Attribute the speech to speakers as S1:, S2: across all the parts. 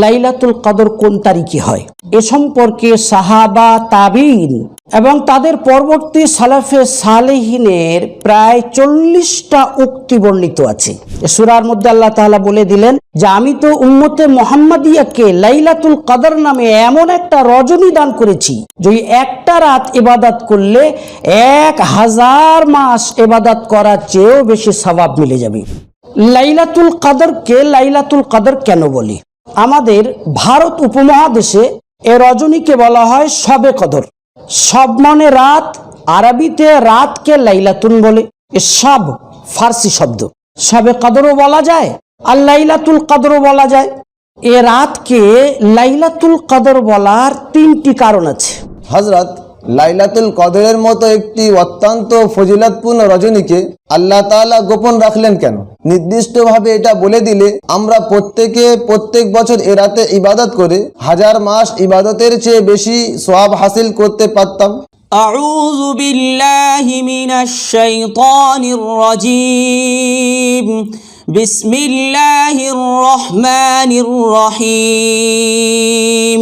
S1: লাইলাতুল কদর কোন তারিখে হয়? এ সম্পর্কে সাহাবা, তাবিন এবং তাদের পরবর্তী সালাফে সালেহিনের প্রায় চল্লিশটা উক্তি বর্ণিত আছে। সুরার মধ্যে আল্লাহ তাআলা বলে দিলেন যে, আমি তো উম্মতে মোহাম্মদিয়াকে লাইলাতুল কদর নামে এমন একটা রজনী দান করেছি, যে ওই একটা রাত ইবাদত করলে এক হাজার মাস ইবাদত করার চেয়েও বেশি সওয়াব মিলে যাবে। লাইলাতুল কদরকে লাইলাতুল কদর কেন বলি? আমাদের ভারত উপমহাদেশে এ রজনীকে বলা হয় সবে কদর। সব মানে রাত, আরবিতে রাতকে লাইলাতুন বলে। এ সব ফার্সি শব্দ। সবে কদরও বলা যায় আর লাইলাতুল কদরও বলা যায়। এ রাতকে লাইলাতুল কদর বলার তিনটি কারণ আছে।
S2: হজরত লাইলাতুল কদরের মতো একটি অত্যন্ত ফজিলতপূর্ণ রজনীকে আল্লাহ তাআলা গোপন রাখলেন কেন নির্দিষ্টভাবে এটা বলে দিলে আমরা প্রত্যেকে প্রত্যেক বছর এ রাতে ইবাদত করে হাজার মাস ইবাদতের চেয়ে বেশি সোয়াব হাসিল করতে পারতাম
S3: أعوذ بالله من الشيطان الرجيم بسم الله الرحمن الرحيم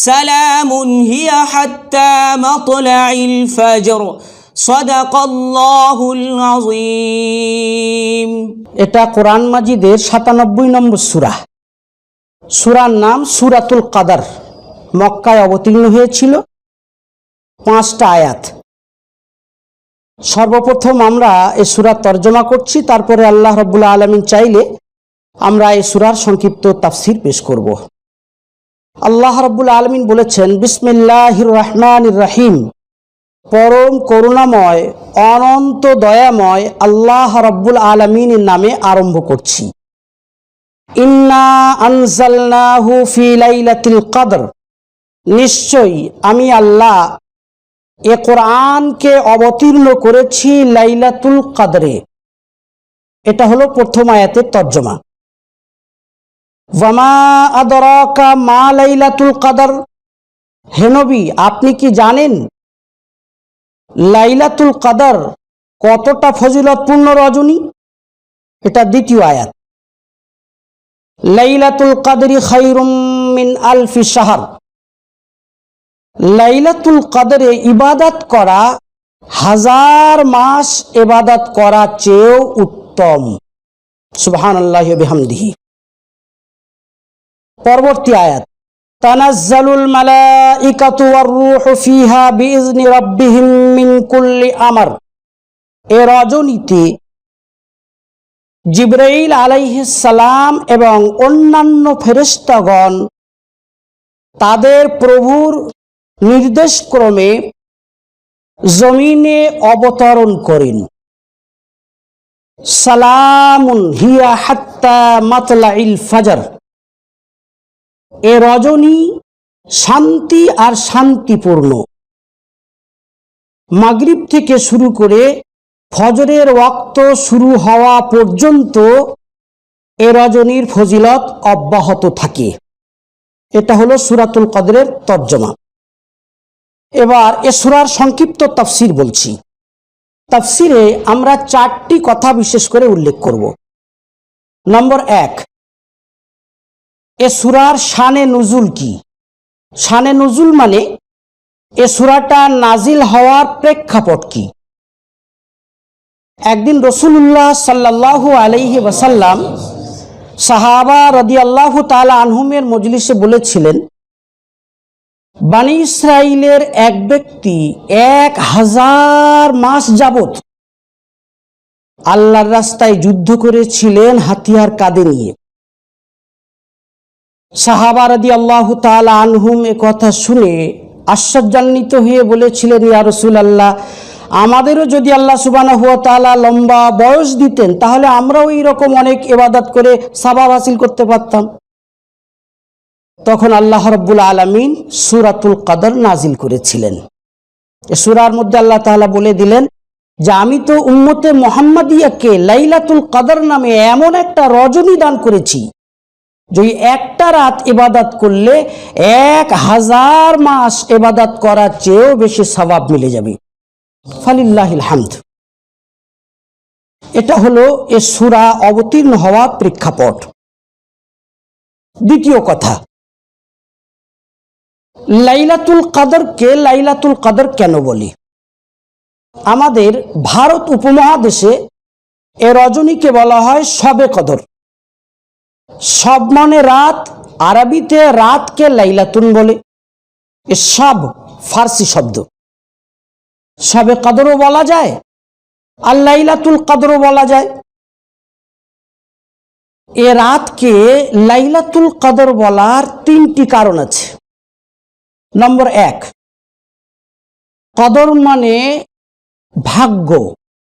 S3: سلام هي حتى مطلع الفجر صدق الله العظيم
S1: এটা কোরআন মাজিদের সাতানব্বই নম্বর সূরা সূরার নাম সূরাতুল কাদার মক্কায় অবতীর্ণ হয়েছিল পাঁচটা আয়াত সর্বপ্রথম আমরা এই সূরার তর্জমা করছি তারপরে আল্লাহ রব্বুল্লা আলমিন চাইলে আমরা এই সূরার সংক্ষিপ্ত তাফসির পেশ করব আল্লাহ রব্বুল আলমিন বলেছেন, বিসমিল্লাহির রহমান রাহিম। পরম করুণাময়, অনন্ত দয়াময় আল্লাহ রব্বুল আলমিনের নামে আরম্ভ করছি। ইন্না কদর। নিশ্চয়ই আমি আল্লাহ এ কোরআনকে অবতীর্ণ করেছি লাইলাতুল কাদরে। এটা হলো প্রথম আয়াতের তর্জমা। ওয়ামা মা লাইলাতুল কদর। হেনবি আপনি কি জানেন লাইলাতুল কাদার কতটা ফজিলতপূর্ণ রজনী? এটা দ্বিতীয় আয়াত। লাইলাতুল কদরি খাইরুম মিন আলফি শাহর। লাইলাতুল কদরে ইবাদত করা, হাজার মাস ইবাদত করা চেয়েও উত্তম। সুবহান আল্লাহ বিহামদিহি। পরবর্তী আয়াত, তানাজ্জালুল মালাইকাতু ওয়ার রূহু ফিহা বিইজনি রাব্বিহিম মিন কুল্লি আমর। এ রজনীতে জিব্রাইল সালাম এবং অন্যান্য ফেরেশতাগণ তাদের প্রভুর নির্দেশক্রমে জমিনে অবতরণ করেন। সালামুন হিয়া হাত্তা মাতলাইল ফাজর। এ রজনী শান্তি আর শান্তিপূর্ণ। মাগরিব থেকে শুরু করে ফজরের ওয়াক্ত শুরু হওয়া পর্যন্ত এ রজনীর ফজিলত অব্যাহত থাকে। এটা হলো সুরাতুল কদরের তর্জমা। এবার এ সুরার সংক্ষিপ্ত তাফসির বলছি। তাফসিরে আমরা চারটি কথা বিশেষ করে উল্লেখ করব। নম্বর এক এ সুরার শানে নুজুল কি? শানে নুজুল মানে এ সুরাটা নাজিল হওয়ার প্রেক্ষাপট কি? একদিন রসুল্লাহ সাল্লাল্লাহু আলাইহি ওয়াসাল্লাম সাহাবা রদি আল্লাহ তালা আনহুমের মজলিসে বলেছিলেন, বানি ইসরায়েলের এক ব্যক্তি এক হাজার মাস যাবত আল্লাহর রাস্তায় যুদ্ধ করেছিলেন হাতিয়ার কাঁধে নিয়ে। সাহাবারাদি আল্লাহ তালা আনহুম এ কথা শুনে আশ্চর্যান্বিত হয়ে বলেছিলেন, ইয়া রসুল আল্লাহ আমাদেরও যদি আল্লাহ সুবানা হুয়া তালা লম্বা বয়স দিতেন, তাহলে আমরাও এইরকম অনেক এবাদত করে সাবাব হাসিল করতে পারতাম। তখন আল্লাহ রব্বুল আলমিন সুরাতুল কাদর নাজিল করেছিলেন। সুরার মধ্যে আল্লাহ তাআলা বলে দিলেন যে, আমি তো উম্মতে মোহাম্মদিয়াকে লাইলাতুল কাদর নামে এমন একটা রজনী দান করেছি যে ওই একটা রাত ইবাদত করলে এক হাজার মাস ইবাদত করার চেয়েও বেশি সবাব মিলে যাবে। ফালিল্লাহিল হামদ। এটা হলো এ সুরা অবতীর্ণ হওয়া প্রেক্ষাপট। দ্বিতীয় কথা, লাইলাতুল কাদরকে লাইলাতুল কাদর কেন বলি? আমাদের ভারত উপমহাদেশে এ রজনীকে বলা হয় সবে কদর। সব মানে রাত, আরবিতে রাতকে লাইলাতুন বলে। এ সব ফার্সি শব্দ। সবে কদরও বলা যায়, আর লাইলাতুল কদরও বলা যায়। এ রাতকে লাইলাতুল কদর বলার তিনটি কারণ আছে। নম্বর এক, কদর মানে ভাগ্য,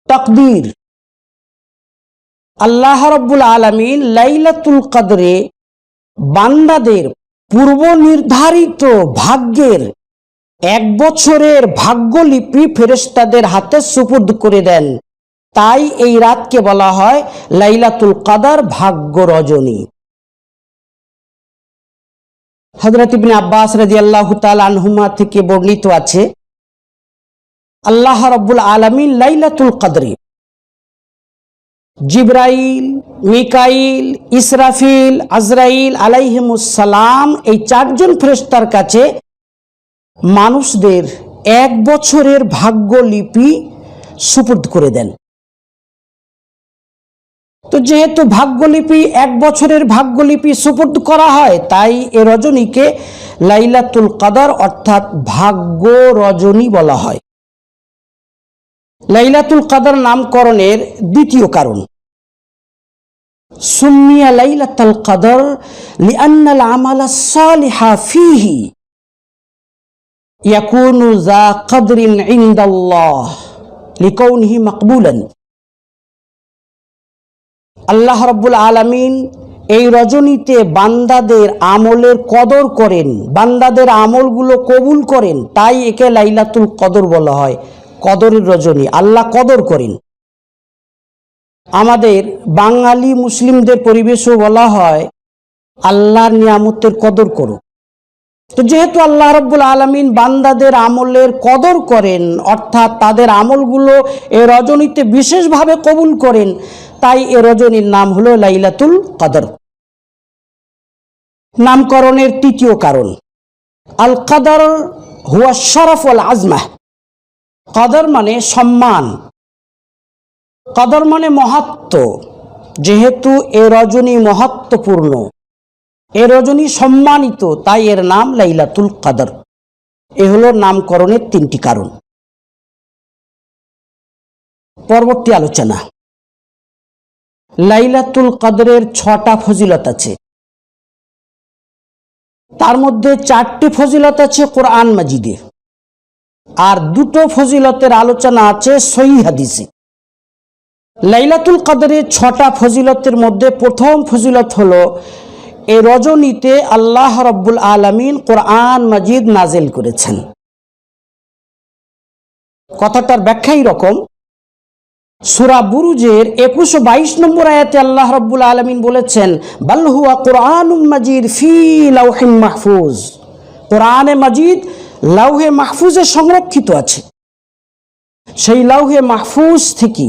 S1: তকদির। আল্লাহ রব্বুল আলমিন লাইলাতুল কদরে বান্দাদের পূর্ব নির্ধারিত ভাগ্যের এক বছরের ভাগ্যলিপি ফেরেস্তাদের হাতে সুপুর্দ করে দেন। তাই এই রাতকে বলা হয় লাইলাতুল কাদার ভাগ্য রজনী। হজরত ইবনে আব্বাস রাদিয়াল্লাহু তাআলা আনহুমা থেকে বর্ণিত আছে, আল্লাহ রব্বুল আলামিন লাইলাতুল কদরে জিব্রাইল, মিকাইল, ইসরাফিল, আজরাইল আলাইহিমুসালাম এই চারজন ফ্রেস্তার কাছে মানুষদের এক বছরের ভাগ্যলিপি সুপুর্দ করে দেন। তো যেহেতু ভাগ্যলিপি এক বছরের ভাগ্যলিপি সুপুর্দ করা হয়, তাই এ রজনীকে লাইলাতুল কাদার অর্থাৎ ভাগ্য রজনী বলা হয়। লাইলাতুল কাদার নামকরণের দ্বিতীয় কারণ। সুমিয়া লাইলাতুল লিআন্নাল আমাল সালিহা ফিহি ইয়াকুনু যা কদরিন ইনদাল্লাহ মাকবুলান। আল্লাহ রব্বুল আলামিন এই রজনীতে বান্দাদের আমলের কদর করেন, বান্দাদের আমলগুলো কবুল করেন, তাই একে লাইলাতুল কদর বলা হয়। কদরের রজনী, আল্লাহ কদর করেন। আমাদের বাঙালি মুসলিমদের পরিবেশও বলা হয়, আল্লাহর নিয়ামতের কদর করুক। তো যেহেতু আল্লাহ রব্বুল আলমিন বান্দাদের আমলের কদর করেন, অর্থাৎ তাদের আমলগুলো এ রজনীতে বিশেষভাবে কবুল করেন, তাই এ রজনীর নাম হলো লাইলাতুল কদর। নামকরণের তৃতীয় কারণ আল কাদর হুয়া শরফ আল আজমাহ কদর মানে সম্মান। কদর মানে মহাত্ম যেহেতু এ রজনী মহত্বপূর্ণ। এ রজনী সম্মানিত, তাই এর নাম লাইলাতুল কদর। এ হলো নামকরণের তিনটি কারণ। পরবর্তী আলোচনা। লাইলাতুল কদরের ছটা ফজিলত আছে। তার মধ্যে চারটি ফজিলত আছে কোরআন মাজিদে। আর দুটো ফজিলতের আলোচনা আছে সহি হাদিসে। লাইলাতুল কদরের ছটা ফজিলতের মধ্যে প্রথম ফজিলত হলো এই রজনীতে আল্লাহ রব্বুল আলমিন কোরআন মাজিদ নাজেল করেছেন। কথাটার ব্যাখ্যাই রকম। সুরা বুরুজের একুশো বাইশ নম্বর আয়াতে আল্লাহ রব্বুল আলমিন বলেছেন বাল্হুয়া কোরআন মাজিদ ফি লাউহিম মাহফুজ। কোরআনে মাজিদ লাউহে মাহফুজে সংরক্ষিত আছে। সেই লাউহে মাহফুজ থেকে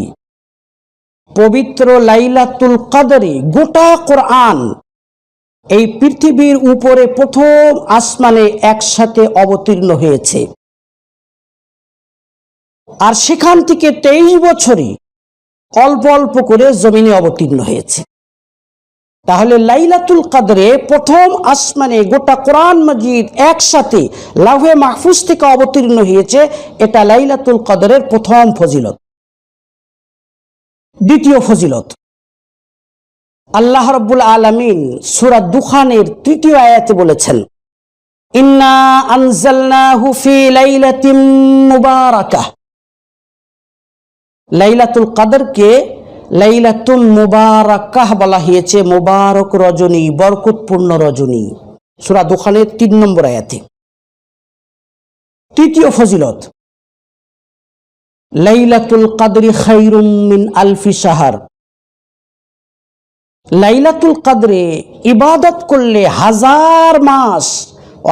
S1: পবিত্র লাইলাতুল কদরে গোটা কোরআন এই পৃথিবীর উপরে প্রথম আসমানে একসাথে অবতীর্ণ হয়েছে। আর সেখান থেকে তেইশ বছরে অল্প অল্প করে জমিনে অবতীর্ণ হয়েছে। তাহলে লাইলাতুল কাদরে প্রথম আসমানে গোটা কোরআন মজিদ একসাথে লাভে মাহফুজ থেকে অবতীর্ণ হয়েছে, এটা লাইলাতুল কদরের প্রথম ফজিলত। দ্বিতীয় ফজিলত। আল্লাহ রব্বুল আলমিন সুরা দুখানের তৃতীয় আয়াতে বলেছেন, ইন্না আনজালনাহু ফি লাইলাতিন মুবারাকাহ। লাইলাতুল কদরকে লাইলাতুল মুবারাকাহ বলা হয়েছে, মুবারক রজনী, বরকতপূর্ণ রজনী। সুরা দোকানের তিন নম্বর আয়াতে। তৃতীয় ফজিলত, লাইলাতুল কাদরি খাইরুম মিন আলফি সাহার লাইলাতুল কাদরে ইবাদত করলে হাজার মাস,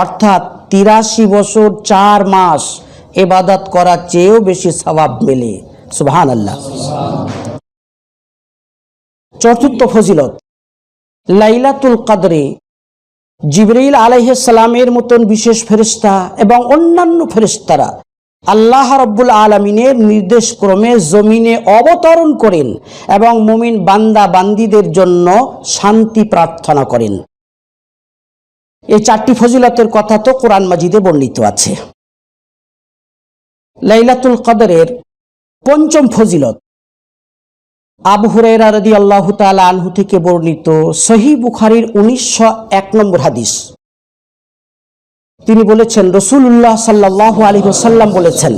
S1: অর্থাৎ তিরাশি বছর চার মাস এবাদত করার চেয়েও বেশি সবাব মেলে। সুবহান আল্লাহ চতুর্থ ফজিলত, লাইলাতুল কাদরে জিবরাইল আলাইসালামের মতন বিশেষ ফেরিস্তা এবং অন্যান্য ফেরিস্তারা আল্লাহ রব্বুল আলমিনের নির্দেশ ক্রমে জমিনে অবতরণ করেন এবং মুমিন বান্দা বান্দিদের জন্য শান্তি প্রার্থনা করেন। এই চারটি ফজিলতের কথা তো কোরআন মাজিদে বর্ণিত আছে। লাইলাতুল কদরের পঞ্চম ফজিলত আবু হুরায়রা রাদি আল্লাহ তাআলা আনহু থেকে বর্ণিত সহি বুখারীর উনিশশো এক নম্বর হাদিস। তিনি বলেছেন রসুল্লাহ সাল্লাহ আলী সাল্লাম বলেছেন,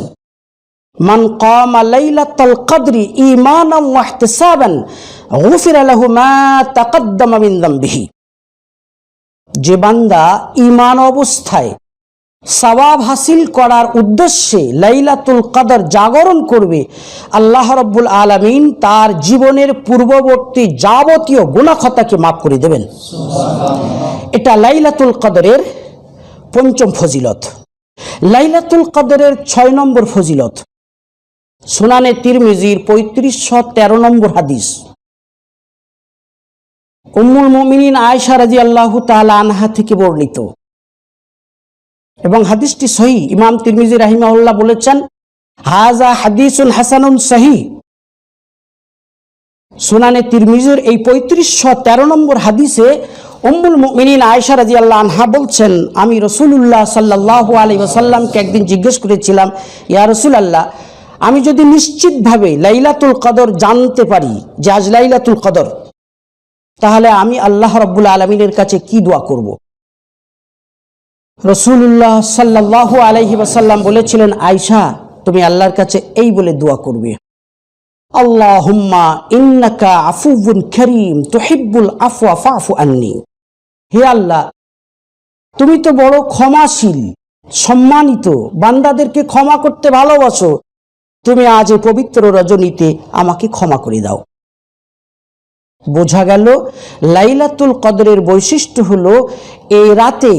S1: মান কামা লাইলাতাল কদরি ঈমানান ওয়া ইহতিসাবান, গুফিরা লাহু মা তাকাদ্দামা মিন যে বান্দা ঈমান অবস্থায় সওয়াব হাসিল করার উদ্দেশ্যে লাইলাতুল কদর জাগরণ করবে আল্লাহ রব্বুল আলামিন তার জীবনের পূর্ববর্তী যাবতীয় গুণাখতাকে মাফ করে দেবেন। এটা লাইলাতুল কদরের পঞ্চম ফজিলত। লাইলাতুল কদরের ছয় নম্বর ফজিলত। সুনানে তিরমিজির পঁয়ত্রিশশো তেরো নম্বর হাদিস। উম্মুল মুমিনিন আয়সা রাজি আল্লাহ তাআলা আনহা থেকে বর্ণিত। এবং হাদিসটি সহি। ইমাম তিরমিজি রাহিমাউল্লাহ বলেছেন হাজা হাদিসুন হাসানুন সহি। সুনানে তিরমিজুর এই পঁয়ত্রিশশো তেরো নম্বর হাদিসে উম্মুল মুমিনিন আয়েশা রাজি আল্লাহ আনহা বলছেন, আমি রসুল্লাহ সাল্লাহ আলী ওসাল্লামকে একদিন জিজ্ঞেস করেছিলাম, ইয়া রসুল আল্লাহ আমি যদি নিশ্চিতভাবে লাইলাতুল কদর জানতে পারি যে আজ লাইলাতুল কদর, তাহলে আমি আল্লাহ রব্বুল আলমিনের কাছে কি দোয়া করব? রসুল্লাহ সাল্লাহ আলহি ওসাল্লাম বলেছিলেন আয়সা তুমি আল্লাহর কাছে এই বলে দোয়া করবে। আল্লাহুম্মা ইন্নাকা আফুবুন করিম, তুহিব্বুল আফওয়া ফাফু আন্নি। হে আল্লাহ, তুমি তো বড় ক্ষমাশীল, সম্মানিত, বান্দাদেরকে ক্ষমা করতে ভালোবাসো। তুমি আজ এই পবিত্র রজনীতে আমাকে ক্ষমা করে দাও। বোঝা গেল, লাইলাতুল কদরের বৈশিষ্ট্য হলো, এই রাতে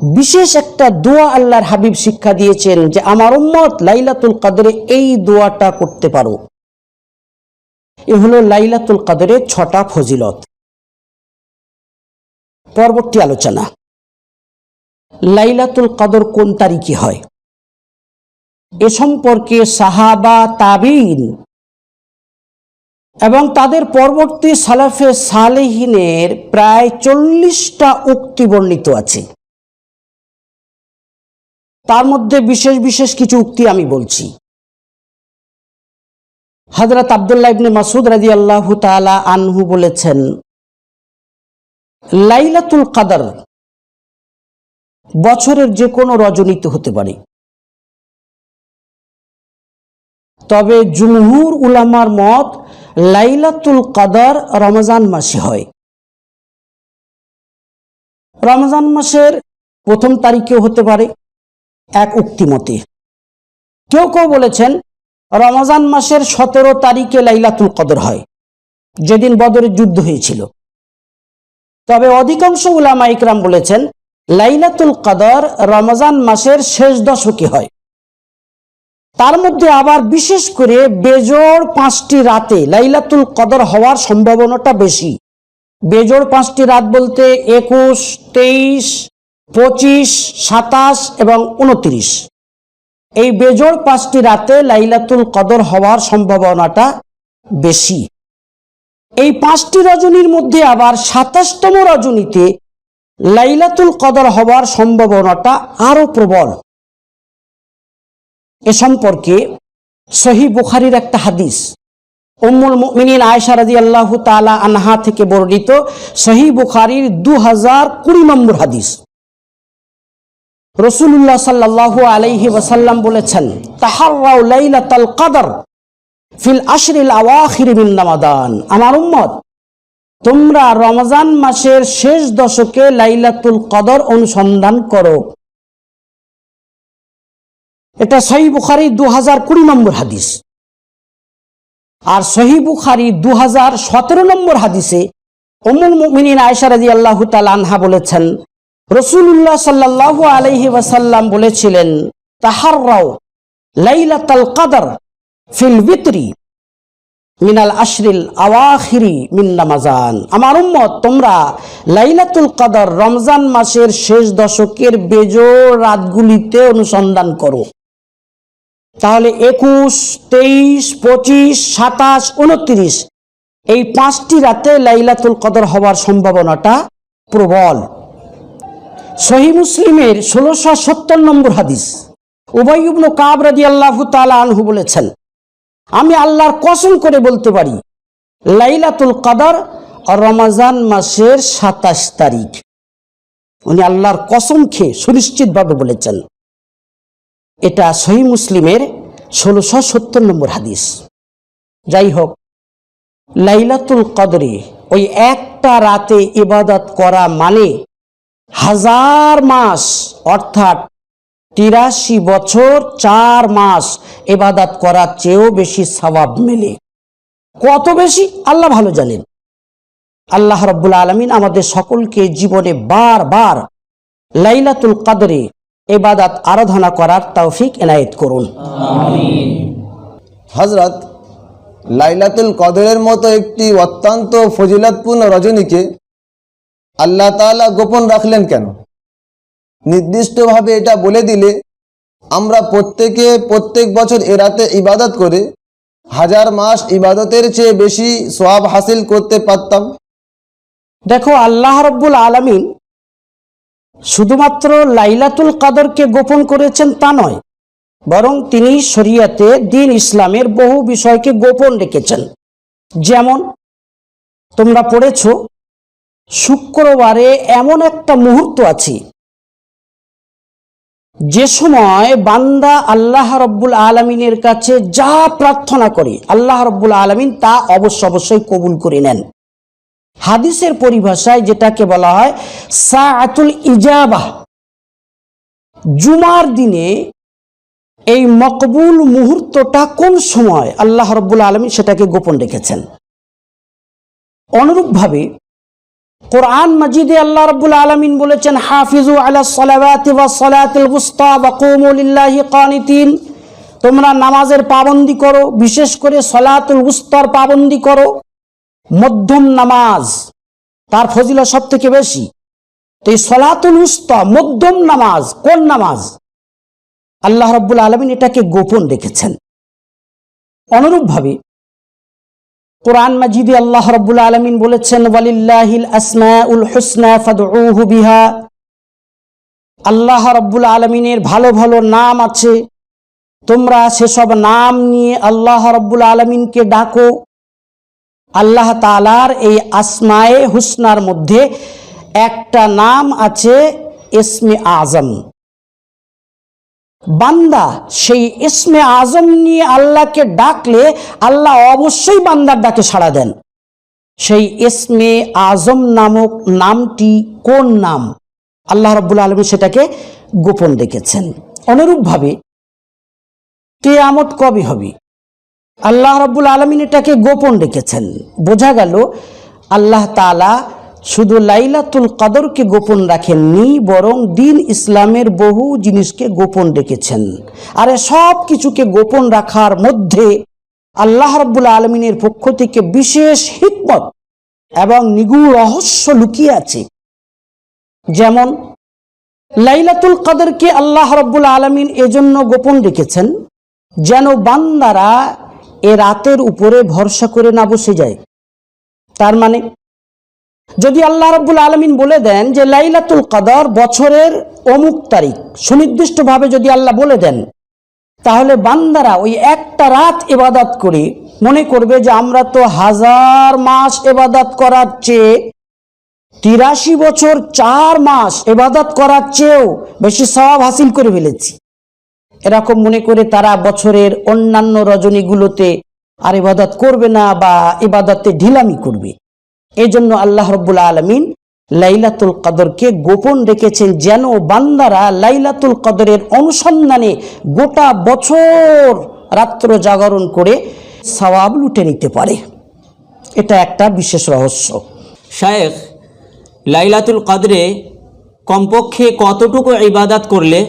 S1: বিশেষ একটা দোয়া আল্লাহর হাবিব শিক্ষা দিয়েছেন যে, আমার উম্মত, লাইলাতুল কদরে এই দোয়াটা করতে পারো। এ হলো লাইলাতুল কদরের ছটা ফজিলত। পরবর্তী আলোচনা। লাইলাতুল কাদর কোন তারিখে হয়? এ সম্পর্কে সাহাবা তাবিন এবং তাদের পরবর্তী সালাফে সালেহিনের প্রায় চল্লিশটা উক্তি বর্ণিত আছে। তার মধ্যে বিশেষ বিশেষ কিছু উক্তি আমি বলছি। হজরত আবদুল্লাহ ইবনে মাসুদ রাজি আল্লাহ তালা আনহু বলেছেন, লাইলাতুল কাদার বছরের যে কোনো রজনীতে হতে পারে। তবে জুমহুর উলামার মত লাইলাতুল কাদার রমজান মাসে হয়। রমজান মাসের প্রথম তারিখেও হতে পারে এক উক্তি মতে। কেউ কেউ বলেছেন, রমজান মাসের সতেরো তারিখে লাইলাতুল কদর হয়, যেদিন বদরের যুদ্ধ হয়েছিল। তবে অধিকাংশ উলামা ইকরাম বলেছেন, লাইলাতুল কদর রমজান মাসের শেষ দশকে হয়। তার মধ্যে আবার বিশেষ করে বেজোড় পাঁচটি রাতে লাইলাতুল কদর হওয়ার সম্ভাবনাটা বেশি। বেজোড় পাঁচটি রাত বলতে একুশ, তেইশ পঁচিশ, সাতাশ এবং উনত্রিশ। এই বেজোড় পাঁচটি রাতে লাইলাতুল কদর হওয়ার সম্ভাবনাটা বেশি। এই পাঁচটি রজনীর মধ্যে আবার সাতাশতম রজনীতে লাইলাতুল কদর হওয়ার সম্ভাবনাটা আরও প্রবল। এ সম্পর্কে সহি বুখারির একটা হাদিস। উম্মুল মুমিনিন আয়েশা রাদিয়াল্লাহু তাআলা আনহা থেকে বর্ণিত সহি বুখারির দু হাজার কুড়ি নম্বর হাদিস। রসুল্লাহ সাল্লাহ আলাইহি ওয়াসাল্লাম বলেছেন কদর ফিল আশরিল আওয়াখির আমার উম্মত, তোমরা রমজান মাসের শেষ দশকে লাইলাতুল কদর অনুসন্ধান করো। এটা সহি বুখারি দু হাজার কুড়ি নম্বর হাদিস। আর সহি বুখারি দু হাজার সতেরো নম্বর হাদিসে অমুল মুমিনিন আয়সা রাজি আল্লাহ আনহা বলেছেন রসুল্লাহ সাল্লাহ আলহি ওয়াসাল্লাম বলেছিলেন তাহার রাও লাইলাতাল কাদর ফিল বিতরি মিনাল আশরিল আওয়াখিরি মিন রামাজান আমার উম্মত, তোমরা লাইলাতুল কদর রমজান মাসের শেষ দশকের বেজোড় রাতগুলিতে অনুসন্ধান করো। তাহলে একুশ, তেইশ, পঁচিশ, সাতাশ, উনত্রিশ, এই পাঁচটি রাতে লাইলাতুল কদর হওয়ার সম্ভাবনাটা প্রবল। সহি মুসলিমের ষোলোশো সত্তর নম্বর হাদিস। উবাইবনু কাব রাজি আল্লাহ তালা আনহু বলেছেন, আমি আল্লাহর কসম করে বলতে পারি, লাইলাতুল কদর রমাজান মাসের সাতাশ তারিখ। উনি আল্লাহর কসম খেয়ে সুনিশ্চিতভাবে বলেছেন, এটা সহি মুসলিমের ষোলোশো সত্তর নম্বর হাদিস। যাই হোক, লাইলাতুল কদরে ওই একটা রাতে ইবাদত করা মানে হাজার মাস অর্থাৎ তিরাশি বছর চার মাস এবাদাত করার চেয়েও বেশি সবাব মেলে। কত বেশি? আল্লাহ ভালো জানেন। আল্লাহ রব্বুল আলমিন আমাদের সকলকে জীবনে বারবার লাইলাতুল কাদরে এবাদাত আরাধনা করার তৌফিক এনায়েত করুন।
S2: হজরত লাইলাতুল কদরের মতো একটি অত্যন্ত ফজিলতপূর্ণ রজনীকে আল্লাহ তাআলা গোপন রাখলেন কেন? নির্দিষ্টভাবে এটা বলে দিলে আমরা প্রত্যেকে প্রত্যেক বছর এ রাতে ইবাদত করে হাজার মাস ইবাদতের চেয়ে বেশি সোয়াব হাসিল করতে পারতাম।
S1: দেখো, আল্লাহ রব্বুল আলমিন শুধুমাত্র লাইলাতুল কাদরকে গোপন করেছেন তা নয়, বরং তিনি শরিয়াতে দিন ইসলামের বহু বিষয়কে গোপন রেখেছেন। যেমন, তোমরা পড়েছ শুক্রবারে এমন একটা মুহূর্ত আছে। যে সময় বান্দা আল্লাহ রব্বুল আলমিনের কাছে যা প্রার্থনা করে, আল্লাহ রব্বুল আলমিন তা অবশ্য অবশ্যই কবুল করে নেন। হাদিসের পরিভাষায় যেটাকে বলা হয় সাআতুল ইজাবাহ জুমার দিনে এই মকবুল মুহূর্তটা কোন সময় আল্লাহ রব্বুল আলমী সেটাকে গোপন রেখেছেন? অনুরূপভাবে কোরআন মজিদে আল্লাহ রব্বুল আলমিন বলেছেন হাফিজু আলা সালাওয়াতি ওয়া সালাতিল উস্তা ওয়া কুমু লিল্লাহি কানিতিন তোমরা নামাজের পাবন্দি করো, বিশেষ করে সলাতুল উস্তার পাবন্দি করো। মধ্যম নামাজ, তার ফজিলা সব থেকে বেশি। তো এই সলাতুল উস্তা, মধ্যম নামাজ, কোন নামাজ? আল্লাহ রব্বুল আলমিন এটাকে গোপন রেখেছেন। অনুরূপভাবে কোরআন মাজিদে আল্লাহ রব্বুল আলমিন বলেছেন, ওয়ালিল্লাহিল আসমাউল হুসনা ফাদউহু বিহা। আল্লাহ রব্বুল আলমিনের ভালো ভালো নাম আছে। তোমরা সেসব নাম নিয়ে আল্লাহ রব্বুল আলমিনকে ডাকো। আল্লাহ তালার এই আসমায়ে হুসনার মধ্যে একটা নাম আছে এসমে আজম। বান্দা সেই ইসমে আজম নিয়ে আল্লাহকে ডাকলে আল্লাহ অবশ্যই বান্দার ডাকে সাড়া দেন। সেই ইসমে আজম নামক নামটি কোন নাম? আল্লাহ রব্বুল আলমী সেটাকে গোপন রেখেছেন। অনুরূপভাবে কেয়ামত কবে হবে? আল্লাহ রব্বুল আলমিন এটাকে গোপন রেখেছেন। বোঝা গেল আল্লাহ তালা শুধু লাইলাতুল কাদরকে গোপন রাখেননি, বরং দিন ইসলামের বহু জিনিসকে গোপন রেখেছেন আর সব কিছুকে গোপন রাখার মধ্যে আল্লাহ রব্বুল আলমিনের পক্ষ থেকে বিশেষ হিকমত এবং নিগুড় রহস্য লুকিয়ে আছে। যেমন, লাইলাতুল কদরকে আল্লাহ রব্বুল আলমিন এজন্য গোপন রেখেছেন যেন বান্দারা এ রাতের উপরে ভরসা করে না বসে যায়। তার মানে যদি আল্লাহ রব্বুল আলমিন বলে দেন যে লাইলাতুল কদর বছরের অমুক তারিখ সুনির্দিষ্টভাবে যদি আল্লাহ বলে দেন, তাহলে বান্দারা ওই একটা রাত এবাদাত করে মনে করবে যে আমরা তো হাজার মাস এবাদাত করার চেয়ে তিরাশি বছর চার মাস এবাদাত করার চেয়েও বেশি সব হাসিল করে ফেলেছি। এরকম মনে করে তারা বছরের অন্যান্য রজনীগুলোতে আর ইবাদত করবে না বা ইবাদতে ঢিলামি করবে। এই জন্য আল্লাহ রব্বুল আলমিন লাইলাতুল কদরকে গোপন রেখেছেন যেন বান্দারা লাইলাতুল কদরের অনুসন্ধানে গোটা বছর রাত্র জাগরণ করে সওয়াব লুটে নিতে পারে। এটা একটা বিশেষ রহস্য।
S3: শায়েখ লাইলাতুল কদরে কমপক্ষে কতটুকু ইবাদাত করলে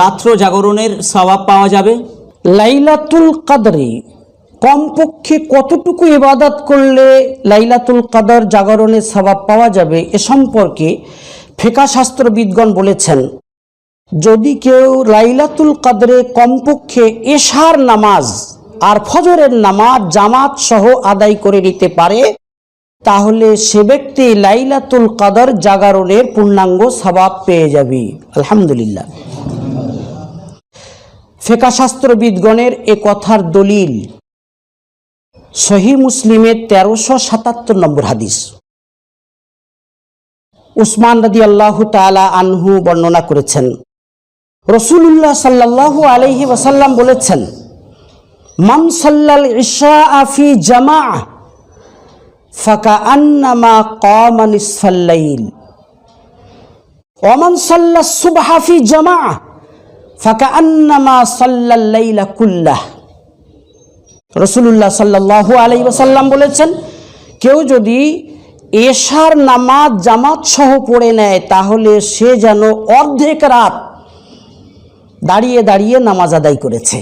S3: রাত্র জাগরণের স্বভাব পাওয়া যাবে?
S1: লাইলাতুল কদরে কমপক্ষে কতটুকু ইবাদত করলে লাইলাতুল কদর জাগরণের স্বভাব পাওয়া যাবে এ সম্পর্কে ফেকা শাস্ত্রবিদগণ বলেছেন, যদি কেউ লাইলাতুল কাদরে কমপক্ষে এশার নামাজ আর ফজরের নামাজ জামাত সহ আদায় করে নিতে পারে, তাহলে সে ব্যক্তি লাইলাতুল কাদর জাগরণের পূর্ণাঙ্গ স্বভাব পেয়ে যাবে। আলহামদুলিল্লাহ। ফেকাশাস্ত্রবিদগণের এ কথার দলিল সহি মুসলিমের তেরোশো সাতাত্তর নম্বর হাদিস। উসমান রাদি আল্লাহ তালা আনহু বর্ণনা করেছেন। রসুল্লাহ সাল্লাল্লাহু আলহি ওয়াসাল্লাম বলেছেন, মান সাল্লাল ইশা আফি জামা ফাকা আন্নামা কমান ইসফাল্লাইল ওমান সাল্লা সুবহাফি জামা ফাকা আন্নামা সাল্লাল্লাইলা কুল্লাহ। রসুল্লাহ সাল্লাহ আলাই ওসাল্লাম বলেছেন, কেউ যদি এশার নামাজ জামাত সহ পড়ে নেয়, তাহলে সে যেন অর্ধেক রাত দাঁড়িয়ে দাঁড়িয়ে নামাজ আদায় করেছে।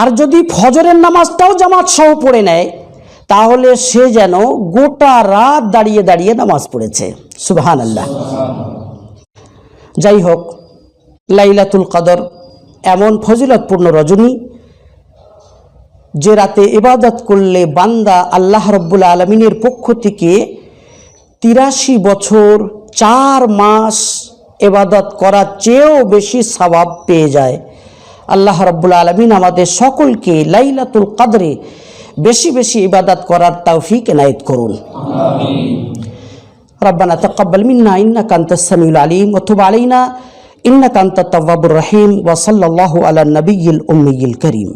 S1: আর যদি ফজরের নামাজটাও জামাত সহ পড়ে নেয়, তাহলে সে যেন গোটা রাত দাঁড়িয়ে দাঁড়িয়ে নামাজ পড়েছে। সুবহান আল্লাহ যাই হোক, লাইলাতুল কদর এমন ফজিলতপূর্ণ রজনী যে রাতে ইবাদত করলে বান্দা আল্লাহ রব্বুল আলমিনের পক্ষ থেকে তিরাশি বছর চার মাস এবাদত করার চেয়েও বেশি সবাব পেয়ে যায় আল্লাহ রব্বুল আলমিন আমাদের সকলকে লাইলাতুল কদরে বেশি বেশি ইবাদত করার তৌফিক এনায়েত করুন ربنا تقبل منا إنك أنت السميع العليم وتب علينا إنك أنت التواب الرحيم وصلى الله على النبي الأمي الكريم